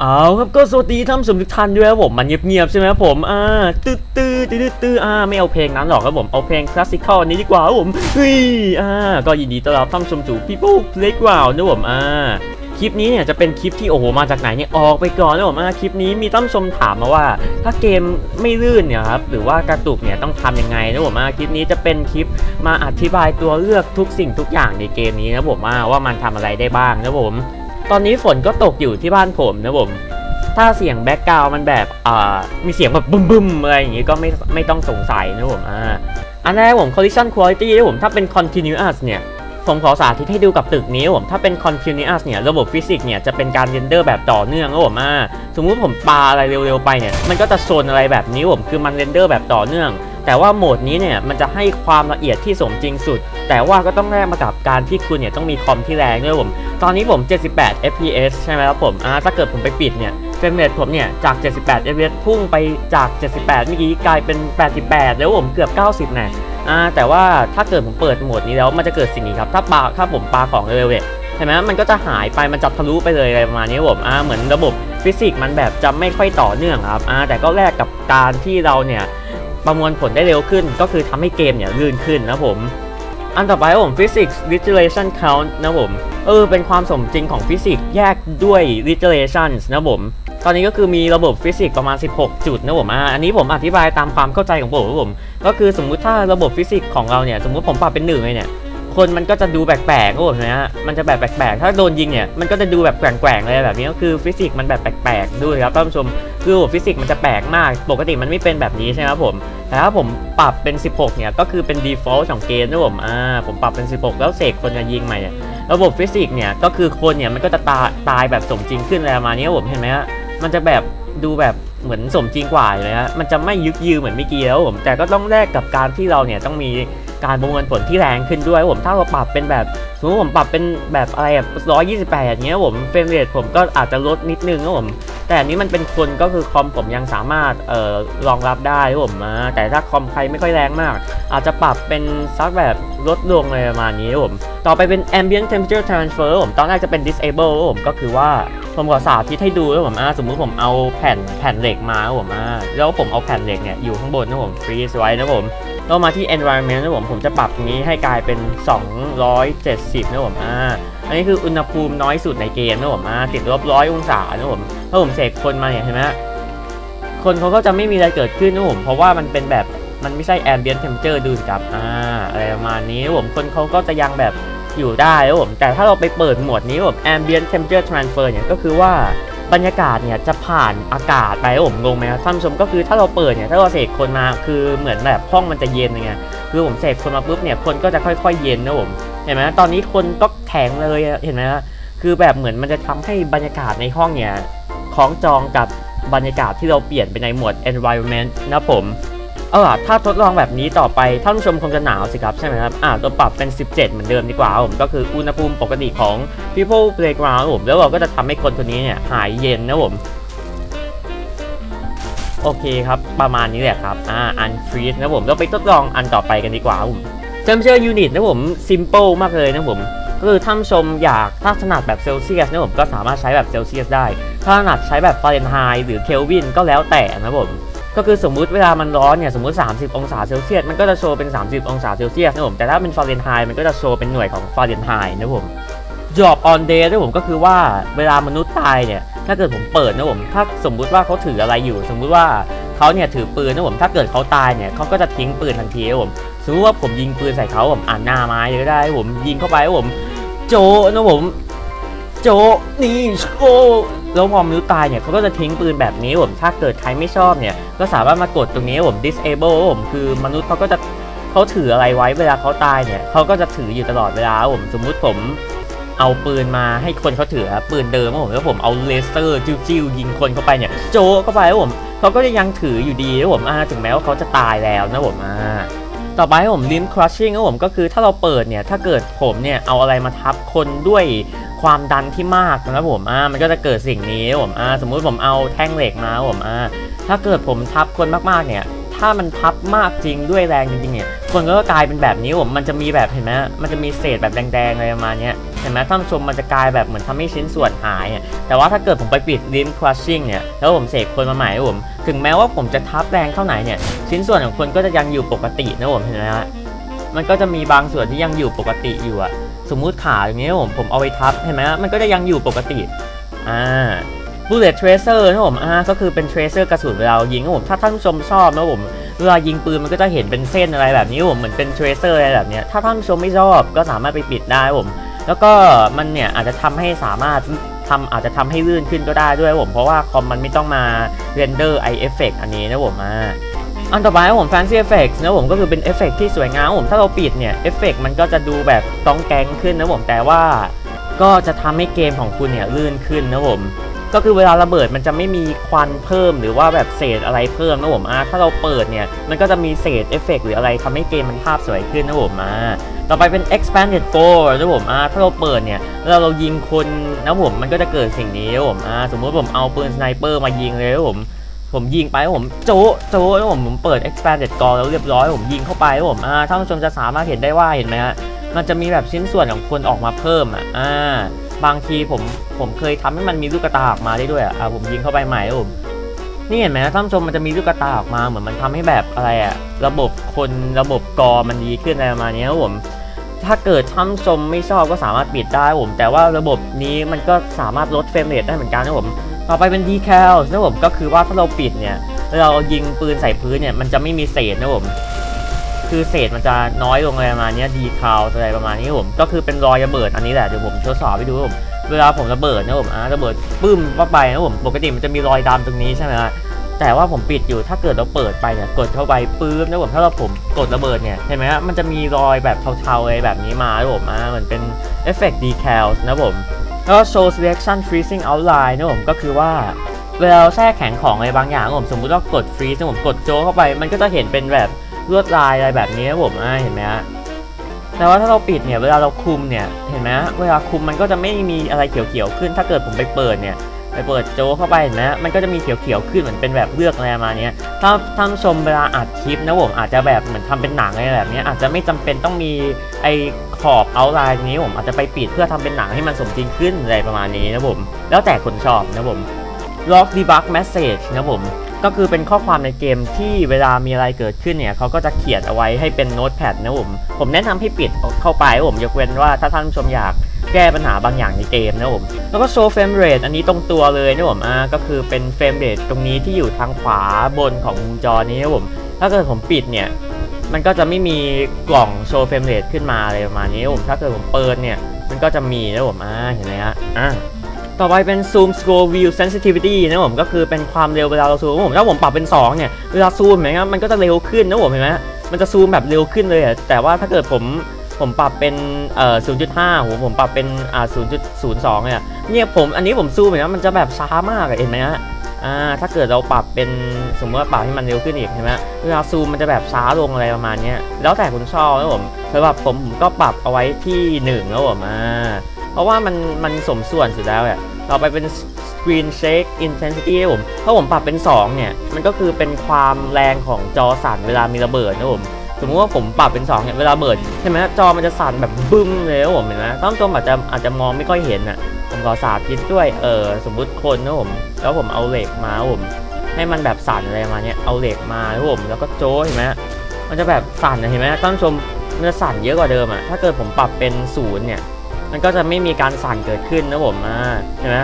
เอาครับก็สวัสดีท่านผู้ชมทุกท่านด้วยครับผมมันเงียบๆใช่ไหมครับผมอ่าตื้อตื้อตื้อตื้ออ่าไม่เอาเพลงนั้นหรอกครับผมเอาเพลงคลาสสิคอลนี้ดีกว่าครับผมเฮ้ยอ่าก็ยินดีต้อนรับท่านชมสู่ People Playground นะผมอ่าคลิปนี้เนี่ยจะเป็นคลิปที่โอ้โหมาจากไหนเนี่ยออกไปก่อนนะผมอ่าคลิปนี้มีท่านชมถามมาว่า ถ้าเกมไม่ลื่นเนี่ยครับหรือว่ากระตุกเนี่ยต้องทำยังไงนะผมอ่าคลิปนี้จะเป็นคลิปมาอธิบายตัวเลือกทุกสิ่งทุกอย่างในเกมนี้นะผมว่าว่ามันทำอะไรได้บ้างนะผม ตอนนี้ฝนก็ตกอยู่ที่บ้านผมนะผม ถ้าเสียงแบ็กกราวมันแบบอ่ามีเสียงแบบบึ้มบึมๆอะไรอย่างงี้ก็ไม่ไม่ต้องสงสัยนะผมอ่าอันแรกผม collision quality นะผมถ้าเป็น continuous เนี่ยผมขอสาธิตให้ดูกับตึกนี้ผมถ้าเป็น continuous เนี่ยระบบฟิสิกส์เนี่ยจะเป็นการเรนเดอร์แบบต่อเนื่องนะผมอ่าสมมุติผมปาอะไรเร็วๆไปเนี่ยมันก็จะโซนอะไรแบบนี้ผมคือมันเรนเดอร์แบบต่อเนื่อง แต่ว่าโหมดนี้เนี่ยมันจะให้ความละเอียดที่สมจริงสุด แต่ว่าก็ต้องแลกมากับการที่คุณเนี่ยต้องมีคอมที่แรงด้วยผม ตอนนี้ผม 78 fps ใช่ไหมครับผมอ่าถ้าเกิดผมไปปิดเนี่ยเฟรมเรทผมเนี่ยจาก 78 fps พุ่งไปจาก 78 เมื่อกี้กลายเป็น 88 แล้วผมเกือบ 90นะอ่าแต่ว่าถ้าเกิดผมเปิดโหมดนี้แล้วมันจะเกิดสิ่งนี้ครับถ้าปาถ้าผมปาของเร็วๆเนี่ยใช่ไหมมันก็จะหายไป มันจะทะลุไปเลยอะไรประมาณนี้ผมอ่าเหมือนระบบฟิสิกส์มันแบบจะไม่ค่อยต่อเนื่องครับอ่าแต่ก็แลกกับการที่เราเนี่ย ประมวลผลได้เร็วขึ้น ก็คือทำให้เกมเนี่ยลื่นขึ้นนะผม อันต่อไปครับผม Physics Retulation Count นะผม เออ เป็นความสมจริงของฟิสิกส์แยกด้วย Retulations นะผม ตอนนี้ก็คือมีระบบฟิสิกส์ประมาณ 16 จุดนะผมอ่าอันนี้ผมอธิบายตามความเข้าใจของผมครับผม ก็คือสมมุติถ้าระบบฟิสิกส์ของเราเนี่ย สมมุติผมปรับเป็นหนึ่งเลยเนี่ย คนมันก็จะดูแปลกๆครับผมนะฮะมันจะแบบแปลกๆ ถ้าโดนยิงเนี่ยมันก็จะดูแบบแกว่งๆเลยแบบนี้ก็คือฟิสิกส์มันแบบแปลกๆด้วยครับท่านผู้ชมคือฟิสิกส์มันจะแปลกมาก ปกติมันไม่เป็นแบบนี้ใช่ไหมครับผมแต่ถ้าผมปรับเป็น 16 เนี่ยก็คือเป็น default ของเกมนะผมอ่าผมปรับเป็น 16 แล้วเสกคนจะยิงใหม่ระบบฟิสิกส์เนี่ยก็คือคนเนี่ยมันก็จะตายตายแบบสมจริงขึ้นอะไรประมาณนี้ครับผมเห็นไหมฮะมันจะแบบดูแบบเหมือนสมจริงกว่าเลยฮะมันจะไม่ยึกยือเหมือนเมื่อกี้แล้วผมแต่ก็ต้องแลกกับการที่เราเนี่ยต้องมี การประมวลผลที่แรงขึ้นด้วยผมถ้าเราปรับเป็นแบบสมมติผมปรับเป็นแบบอะไรแบบ128อย่างเงี้ยผมเฟรมเรทผมก็อาจจะลดนิดนึงครับผมแต่อันนี้มันเป็นคนก็คือคอมผมยังสามารถเอ่อรองรับได้ครับผมแต่ถ้าคอมใครไม่ค่อยแรงมาก อาจจะปรับเป็นซักแบบลดลงอะไรประมาณนี้ครับผมต่อไปเป็น ambient temperature transfer ผมตอนแรกจะเป็น disable ครับผมก็คือว่าผมขอสาธิตให้ดูครับผมอ่าสมมุติผมเอาแผ่นแผ่นเหล็กมาครับผมอ่าแล้วผมเอาแผ่นเหล็กเนี่ยอยู่ข้างบนนะผม freeze ไว้นะผม แล้วมาที่ environment นะผมผมจะปรับตรงนี้ให้กลายเป็น 270นะผมอ่าอันนี้คืออุณหภูมิน้อยสุดในเกมนะผมอ่าติดลบร้อยองศานะผมถ้าผมเสกคนมาเนี่ยเห็นไหมคนเขาก็จะไม่มีอะไรเกิดขึ้นนะผมเพราะว่ามันเป็นแบบมันไม่ใช่ ambient temperature ดูสิครับอ่าอะไรประมาณนี้นะผมคนเขาก็จะยังแบบอยู่ได้นะผมแต่ถ้าเราไปเปิดโหมดนี้นะผม ambient temperature transfer เนี่ยก็คือว่า บรรยากาศเนี่ยจะผ่านอากาศไปผมงงไหมครับท่านผู้ชมก็คือถ้าเราเปิดเนี่ยถ้าเราเสกคนมาคือเหมือนแบบห้องมันจะเย็นไงคือผมเสกคนมาปุ๊บเนี่ยคนก็จะค่อย ๆ เย็นนะผมเห็นไหมตอนนี้คนก็แข็งเลยเห็นไหมฮะคือแบบเหมือนมันจะทำให้บรรยากาศในห้องเนี่ยคล้องจองกับบรรยากาศที่เราเปลี่ยนไปในหมวด environment นะผม เออถ้าทดลองแบบนี้ต่อไปท่านผู้ชมคงจะหนาวสิครับใช่ไหมครับอ่าตัวปรับเป็น 17 เหมือนเดิมดีกว่าผมก็คืออุณหภูมิปกติของ people playground ผมแล้วเราก็จะทำให้คนคนนี้เนี่ยหายเย็นนะผมโอเคครับ ประมาณนี้แหละครับอ่า unfreeze นะผมเราไปทดลองอันต่อไปกันดีกว่าผม temperature unit นะผม simple มากเลยนะผมก็คือท่านผู้ชมอยากถ้าถนัดแบบเซลเซียสนะผมก็สามารถใช้แบบเซลเซียสได้ ถ้าถนัดใช้แบบฟาเรนไฮต์หรือเคลวินก็แล้วแต่นะผม ก็คือสมมุติเวลามันร้อนเนี่ยสมมุติ 30 องศาเซลเซียสมันก็จะโชว์เป็น 30 องศาเซลเซียสนะผมแต่ถ้าเป็นฟาเรนไฮต์มันก็จะโชว์เป็นหน่วยของฟาเรนไฮต์นะผม job on day นะผมก็คือว่าเวลามนุษย์ตายเนี่ยถ้าเกิดผมเปิดนะผมถ้าสมมุติว่าเขาถืออะไรอยู่ สมมุติว่าเขาเนี่ยถือปืนนะผมถ้าเกิดเขาตายเนี่ยเขาก็จะทิ้งปืนทันทีนะผมสมมติว่าผมยิงปืนใส่เขาผมอ่านหน้าไม้เลยก็ได้ผมยิงเข้าไปผมโจนะผม โจนี่โอ้แล้วพอมนุษย์ตายเนี่ยเขาก็จะทิ้งปืนแบบนี้ผมถ้าเกิดใครไม่ชอบเนี่ยก็สามารถมากดตรงนี้ผม disable ผมคือมนุษย์เขาก็จะเขาถืออะไรไว้เวลาเขาตายเนี่ยเขาก็จะถืออยู่ตลอดเวลาผมสมมุติผมเอาปืนมาให้คนเขาถือครับปืนเดิมผมแล้วผมเอาเลเซอร์จิ้วๆยิงคนเข้าไปเนี่ย โจเข้าไปผมเขาก็จะยังถืออยู่ดีนะผมถึงแม้ว่าเขาจะตายแล้วนะผมอ่า ต่อไปให้ผม limb crushing ครับผมก็คือถ้าเราเปิดเนี่ยถ้าเกิดผมเนี่ยเอาอะไรมาทับคนด้วยความดันที่มากนะครับผมอ่ามันก็จะเกิดสิ่งนี้ผมอ่าสมมุติผมเอาแท่งเหล็กมาผมอ่าถ้าเกิดผมทับคนมากๆเนี่ยถ้ามันทับมากจริงด้วยแรงจริงๆเนี่ยคนก็กลายเป็นแบบนี้ผมมันจะมีแบบเห็นไหมมันจะมีเศษแบบแดงๆอะไรประมาณเนี้ย ห็นไหมท่านผู้ชมมันจะกลายแบบเหมือนทำให้ชิ้นส่วนหายอะแต่ว่าถ้าเกิดผมไปปิด limb crushing เนี่ยแล้วผมเสกคนมาใหม่ผมถึงแม้ว่าผมจะทับแรงเท่าไหร่เนี่ยชิ้นส่วนของคนก็จะยังอยู่ปกตินะผมเห็นไหมฮะมันก็จะมีบางส่วนที่ยังอยู่ปกติอยู่อะสมมุติขาอย่างเงี้ยผมผมเอาไปทับเห็นไหมมันก็จะยังอยู่ปกติอ่า bullet tracer นะผมอ่าก็คือเป็น tracer กระสุนเวลาเรายิงนะผมถ้าท่านผู้ชมชอบนะผมเวลายิงปืนมันก็จะเห็นเป็นเส้นอะไรแบบนี้ผมเหมือนเป็น tracer อะไรแบบเนี้ยถ้าท่านผู้ชมไม่ชอบก็สามารถไปปิดได้ผม แล้วก็มันเนี่ยอาจจะทำให้สามารถทำอาจจะทำให้ลื่นขึ้นก็ได้ด้วยผมเพราะว่าคอมมันไม่ต้องมาเรนเดอร์ไอเอฟเฟกอันนี้นะผมอ่าอันต่อไปผม fancy effects นะผมก็คือเป็นเอฟเฟกที่สวยงามผมถ้าเราปิดเนี่ยเอฟเฟกมันก็จะดูแบบต้องแกงขึ้นนะผมแต่ว่าก็จะทำให้เกมของคุณเนี่ยลื่นขึ้นนะผม ก็คือเวลาระเบิดมันจะไม่มีควันเพิ่มหรือว่าแบบเศษอะไรเพิ่มนะผมอ่าถ้าเราเปิดเนี่ยมันก็จะมีเศษเอฟเฟกหรืออะไรทำให้เกมมันภาพสวยขึ้นนะผมอ่าต่อไปเป็น expanded goal นะผมอ่าถ้าเราเปิดเนี่ยแล้วเรายิงคนนะผมมันก็จะเกิดสิ่งนี้นะผมอ่าสมมติผมเอาปืนสไนเปอร์มายิงเลยนะผมผมยิงไปผมโจะโจะแล้วผมผมเปิด expanded goal แล้วเรียบร้อยผมยิงเข้าไปนะผมอ่าท่านผู้ชมจะสามารถเห็นได้ว่าเห็นไหมฮะมันจะมีแบบชิ้นส่วนของคนออกมาเพิ่มอะอ่าบางทีผมผมเคยทำให้มันมีลูกตาออกมาได้ด้วยอะผมยิงเข้าไปใหม่ครับผมนี่เห็นไหมท่านผู้ชมมันจะมีลูกตาออกมาเหมือนมันทำให้แบบอะไรอะระบบคนระบบกอมันดีขึ้นอะไรประมาณนี้ครับผม ถ้าเกิดท่านผู้ชมไม่ชอบก็สามารถปิดได้ผม แต่ว่าระบบนี้มันก็สามารถลดเฟรมเรทได้เหมือนกันนะผมต่อไปเป็น decal นะผมก็คือว่าถ้าเราปิดเนี่ยเรายิงปืนใส่พื้นเนี่ยมันจะไม่มีเศษนะผม คือเศษมันจะน้อยลงอะไรประมาณนี้ดีคาวอะไรประมาณนี้ผม ก็คือเป็นรอยระเบิดอันนี้แหละเดี๋ยวผมทดสอบให้ดูผมเวลาผมระเบิดนะผมอ่าระเบิดปึ้มเข้าไปนะผมปกติมันจะมีรอยดำตรงนี้ใช่ไหมฮะแต่ว่าผมปิดอยู่ถ้าเกิดเราเปิดไปเนี่ยกดเข้าไปปื้มนะผมถ้าเราผมกดระเบิดเนี่ยเห็นไหมฮะมันจะมีรอยแบบเทาๆอะไรแบบนี้มานะผมอ่าเหมือนเป็นเอฟเฟกต์ดีแคลนะผมแล้วก็ show selection freezing outline นะผมก็คือว่าเวลาแทรกแข็งของอะไรบางอย่างนะผมสมมุติว่ากดฟรีซผมกดโจเข้าไป มันก็จะเห็นเป็นแบบ ลวดลายอะไรแบบนี้นะผมอ่าเห็นไหมฮะแต่ว่าถ้าเราปิดเนี่ยเวลาเราคุมเนี่ยเห็นไหมเวลาคุมมันก็จะไม่มีอะไรเขียวๆขึ้น ถ้าเกิดผมไปเปิดเนี่ยไปเปิดโจเข้าไปเห็นไหมมันก็จะมีเขียวๆขึ้นเหมือนเป็นแบบเลือกอะไรมาเนี้ยถ้าท่านชมเวลาอัดคลิปนะผมอาจจะแบบเหมือนทำเป็นหนังอะไรแบบนี้อาจจะไม่จำเป็นต้องมีไอ้ขอบเอาไลน์นี้ผมอาจจะไปปิดเพื่อทำเป็นหนังให้มันสมจริงขึ้นอะไรประมาณนี้นะผมแล้วแต่คนชอบนะผม log debug message นะผม ก็คือเป็นข้อความในเกมที่เวลามีอะไรเกิดขึ้นเนี่ยเขาก็จะเขียนเอาไว้ให้เป็นโน้ตแพดนะผมผมแนะนำให้ปิดเข้าไปผมยกเว้นว่าถ้าท่านผู้ชมอยากแก้ปัญหาบางอย่างในเกมนะผมแล้วก็โชว์เฟรมเรทอันนี้ตรงตัวเลยนะผมอ่าก็คือเป็นเฟรมเรทตรงนี้ที่อยู่ทางขวาบนของมุมจอนี้นะผมถ้าเกิดผมปิดเนี่ยมันก็จะไม่มีกล่องโชว์เฟรมเรทขึ้นมาอะไรประมาณนี้นะผมถ้าเกิดผมเปิดเนี่ยมันก็จะมีนะผมอ่าเห็นไหมฮะอ่า ต่อไปเป็น zoom scroll view sensitivity นะผมก็คือเป็นความเร็วเวลาเราซูมผมถ้าผมปรับเป็น 2 เนี่ย เวลาซูมเห็นไหมครับมันก็จะเร็วขึ้นนะผมเห็นไหมมันจะซูมแบบเร็วขึ้นเลยอะแต่ว่าถ้าเกิดผมผมปรับเป็นเอ่อ0.5ผมผมปรับเป็นอ่า0.02เนี่ยเนี่ยผมอันนี้ผมซูมเห็นไหมมันจะแบบช้ามากเห็นไหมฮะอ่าถ้าเกิดเราปรับเป็นสมมติว่าปรับให้มันเร็วขึ้นอีกเห็นไหมเวลาซูมมันจะแบบช้าลงอะไรประมาณเนี้ยแล้วแต่คุณชอบนะผมสำหรับผมผมก็ปรับเอาไว้ที่1นะผมอ่า เพราะว่ามันมันสมส่วนสุดแล้วอะต่อไปเป็น Screen Shake Intensity ครับผมถ้าผมปรับเป็น 2 เนี่ย มันก็คือเป็นความแรงของจอสั่นเวลามีระเบิดนะผมสมมติว่าผมปรับเป็น2เนี่ยเวลาเบิดใช่ไหมจอมันจะสั่นแบบบึ้มเลยนะผมเห็นไหมท่านผู้ชมอาจจะอาจจะมองไม่ค่อยเห็นอะผมขอสาธิตด้วยเออสมมุติคนนะผมแล้วผมเอาเหล็กมาผมให้มันแบบสั่นอะไรมาเนี่ยเอาเหล็กมาครับผมแล้วก็โจ้เห็นไหมมันจะแบบสั่นเห็นไหมท่านชมมันจะสั่นเยอะกว่าเดิมอะถ้าเกิดผมปรับเป็นศูนย์เนี่ย มันก็จะไม่มีการสั่นเกิดขึ้นนะผมอ่าใช่ไหม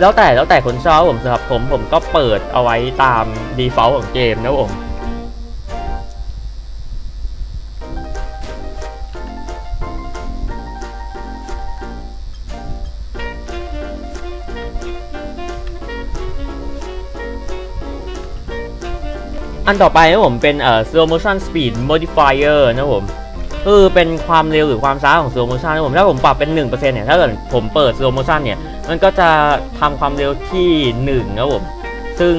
แล้วแต่แล้วแต่คนชอบผมสำหรับผมผมก็เปิดเอาไว้ตาม default ของเกมนะผมอันต่อไปนะผมเป็นเอ่อ slow motion speed modifier นะผม คือเป็นความเร็วหรือความช้าของ slow motion นะผมถ้าผมปรับเป็น 1%เนี่ยถ้าเกิดผมเปิด slow motion เนี่ยมันก็จะทำความเร็วที่1นะผมซึ่ง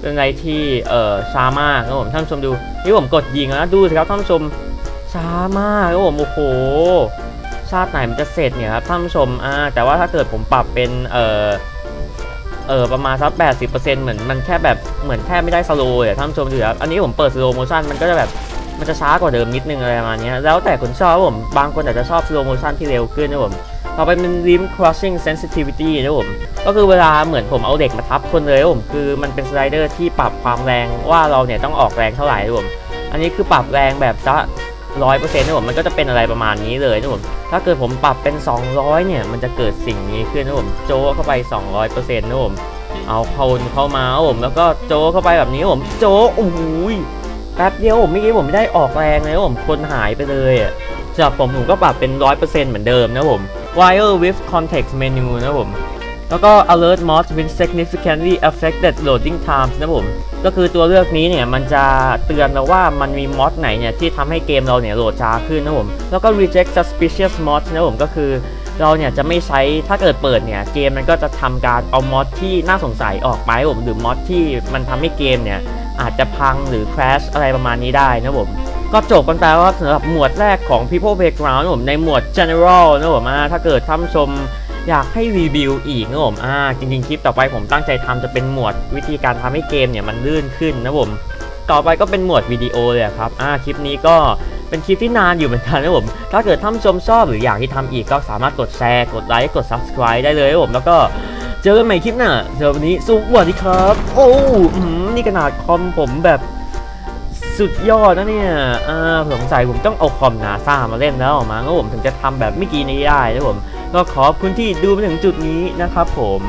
เป็นอะไรที่เอ่อช้ามากนะผมท่านผู้ชมดูนี่ผมกดยิงแล้วนะดูสิครับท่านผู้ชมช้ามากนะผมโอ้โหชาติไหนมันจะเสร็จเนี่ยครับท่านผู้ชมอ่าแต่ว่าถ้าเกิดผมปรับเป็นเอ่อเออประมาณสัก80%เหมือนมันแค่แบบเหมือนแทบไม่ได้สโลว์เลยอะท่านผู้ชมดูครับอันนี้ผมเปิดสโลโมชันมันก็จะแบบ มันจะช้ากว่าเดิมนิดนึงอะไรประมาณนี้แล้วแต่คนชอบผมบางคนอาจจะชอบ slow motion ที่เร็วขึ้นนะผมต่อไปเป็น limb crushing sensitivity นะผม ก็คือเวลาเหมือนผมเอาเด็กมาทับคนเลยผม คือมันเป็นสไลเดอร์ที่ปรับความแรงว่าเราเนี่ยต้องออกแรงเท่าไหร่นะผม อันนี้คือปรับแรงแบบจะร้อยเปอร์เซ็นต์นะผม มันก็จะเป็นอะไรประมาณนี้เลยนะผม ถ้าเกิดผมปรับเป็น 200 เนี่ย มันจะเกิดสิ่งนี้ขึ้นนะผม โจเข้าไป 200%นต์นะผม เอาคนเข้ามาผม แล้วก็โจเข้าไปแบบนี้ผม โจโอ้ย ป๊บเดียวผมเมื่อกี้ผมไม่ได้ออกแรงเลยผมคนหายไปเลยอะสำหรับผมผมก็ปรับเป็น 100%เหมือนเดิมนะผม Wire with context menu นะผม แล้วก็ alert mods with significantly affected loading times นะผม ก็คือตัวเลือกนี้เนี่ย มันจะเตือนเราว่ามันมีมอดไหนเนี่ย ที่ทำให้เกมเราเนี่ย โหลดช้าขึ้นนะผม แล้วก็ reject suspicious mods นะผมก็คือเราเนี่ยจะไม่ใช้ถ้าเกิดเปิดเนี่ยเกมมันก็จะทำการเอามอดที่น่าสงสัยออกไปผมหรือมอดที่มันทำให้เกมเนี่ย อาจจะพังหรือ crash อะไรประมาณนี้ได้นะผม ก็จบกันไปแล้วครับสำหรับหมวดแรกของ People Playground นะผมในหมวด General นะผมถ้าเกิดท่านชมอยากให้รีวิวอีกนะผมอ่าจริงๆ คลิปต่อไปผมตั้งใจทำจะเป็นหมวดวิธีการทำให้เกมเนี่ยมันลื่นขึ้นนะผม ต่อไปก็เป็นหมวดวิดีโอเลยครับอ่าคลิปนี้ก็เป็นคลิปที่นานอยู่เหมือนกันนะผม ถ้าเกิดท่านชมชอบหรืออยากที่ทำอีกก็สามารถกดแชร์ กดไลค์ กด subscribe ได้เลยนะผม แล้วก็ เจอกันใหม่คลิปหน้าสำหรับวันนี้สวัสดีครับ โอ้นี่ขนาดคอมผมแบบสุดยอดนะเนี่ยอ่าสงสัยผมต้องเอาคอมนาซามาเล่นแล้วออกมาแล้วผมถึงจะทำแบบเมื่อกี้นี้ได้นะผม ก็ขอบคุณที่ดูมาถึงจุดนี้นะครับผม